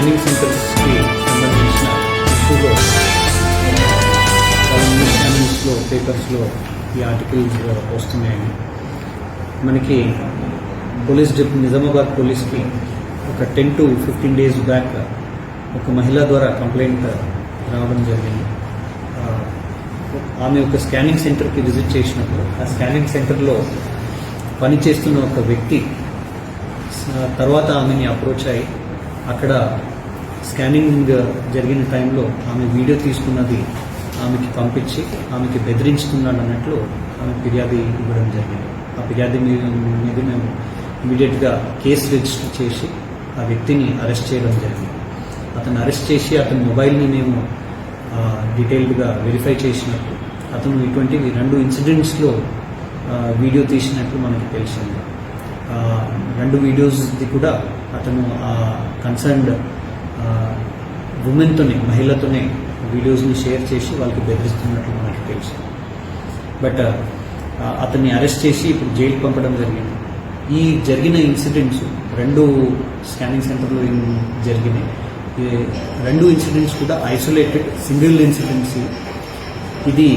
Scanning సెంటర్స్కి సంబంధించిన ఇష్యూలో ఛానల్స్లో పేపర్స్లో ఈ ఆర్టికల్స్ వస్తున్నాయండి మనకి పోలీస్ డిప్ నిజామాబాద్ పోలీస్కి ఒక ten to fifteen days back ఒక మహిళ ద్వారా కంప్లైంట్ రావడం జరిగింది. ఆమె ఒక స్కానింగ్ సెంటర్కి విజిట్ చేసినప్పుడు ఆ స్కానింగ్ సెంటర్లో పనిచేస్తున్న ఒక వ్యక్తి తర్వాత ఆమెని అప్రోచ్ అయ్యి అక్కడ స్కానింగ్ జరిగిన టైంలో ఆమె వీడియో తీసుకున్నది ఆమెకి పంపించి ఆమెకి బెదిరించుతున్నాడు అన్నట్లు ఆమె ఫిర్యాదు ఇవ్వడం జరిగింది. ఆ ఫిర్యాదు మీద మీద మేము ఇమీడియట్గా కేసు రిజిస్టర్ చేసి ఆ వ్యక్తిని అరెస్ట్ చేయడం జరిగింది. అతను అరెస్ట్ చేసి అతని మొబైల్ని మేము డీటెయిల్డ్గా వెరిఫై చేసినట్టు అతను ఇటువంటి రెండు ఇన్సిడెంట్స్లో వీడియో తీసినట్లు మనకి తెలిసింది. రెండు వీడియోస్ది కూడా అతను ఆ కన్సర్న్డ్ ఉమెన్తోనే మహిళతోనే వీడియోస్ని షేర్ చేసి వాళ్ళకి బెదిరిస్తున్నట్లు మనకి తెలుసు. బట్ అతన్ని అరెస్ట్ చేసి ఇప్పుడు జైలుకి పంపడం జరిగింది. ఈ జరిగిన ఇన్సిడెంట్స్ రెండు స్కానింగ్ సెంటర్లో జరిగినాయి. రెండు ఇన్సిడెంట్స్ కూడా ఐసోలేటెడ్ సింగిల్ ఇన్సిడెంట్స్ ఇది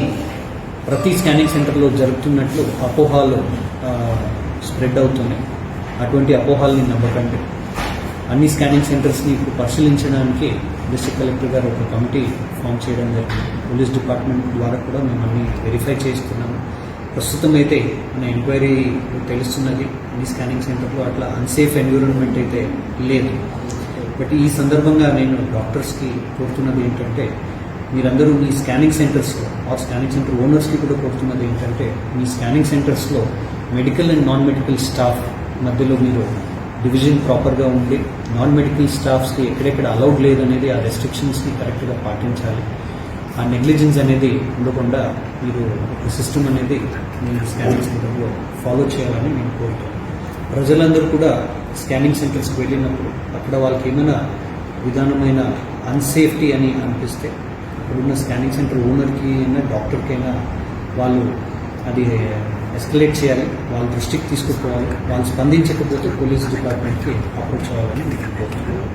ప్రతి స్కానింగ్ సెంటర్లో జరుగుతున్నట్లు అపోహాలు స్ప్రెడ్ అవుతున్నాయి. అటువంటి అపోహాలని నమ్మకండి. అన్ని స్కానింగ్ సెంటర్స్ని ఇప్పుడు పరిశీలించడానికి డిస్ట్రిక్ట్ కలెక్టర్ గారు ఒక కమిటీ ఫామ్ చేయడం జరిగింది. పోలీస్ డిపార్ట్మెంట్ ద్వారా కూడా మేము అన్ని వెరిఫై చేస్తున్నాము. ప్రస్తుతం అయితే మన ఎంక్వైరీ తెలుస్తున్నది. అన్ని స్కానింగ్ సెంటర్లో అట్లా అన్సేఫ్ ఎన్విరాన్మెంట్ అయితే లేదు. బట్ ఈ సందర్భంగా నేను డాక్టర్స్కి కోరుతున్నది ఏంటంటే మీరందరూ మీ స్కానింగ్ సెంటర్స్లో ఆ స్కానింగ్ సెంటర్ ఓనర్స్కి కూడా కోరుతున్నది ఏంటంటే మీ స్కానింగ్ సెంటర్స్లో medical and non medical staff మధ్యలో మీరు డివిజన్ ప్రాపర్గా ఉండి నాన్ మెడికల్ స్టాఫ్స్కి ఎక్కడెక్కడ అలౌడ్ లేదనేది ఆ రెస్ట్రిక్షన్స్ని కరెక్ట్గా పాటించాలి. ఆ నెగ్లిజెన్స్ అనేది ఉండకుండా మీరు ఒక సిస్టమ్ అనేది మీరు స్కానింగ్ సెంటర్లో ఫాలో చేయాలని నేను కోరుతాను ప్రజలందరూ కూడా స్కానింగ్ సెంటర్స్కి వెళ్ళినప్పుడు అక్కడ వాళ్ళకి ఏమైనా విధానమైన అన్సేఫ్టీ అని అనిపిస్తే అక్కడున్న స్కానింగ్ సెంటర్ ఓనర్కి అయినా డాక్టర్కైనా వాళ్ళు అది ఎస్కలేట్ చేయాలి వాళ్ళ దృష్టికి తీసుకుపోవాలి వాళ్ళు స్పందించకపోతే పోలీస్ డిపార్ట్మెంట్కి అప్రోచ్ అవ్వాలని నేను కోరుతున్నాను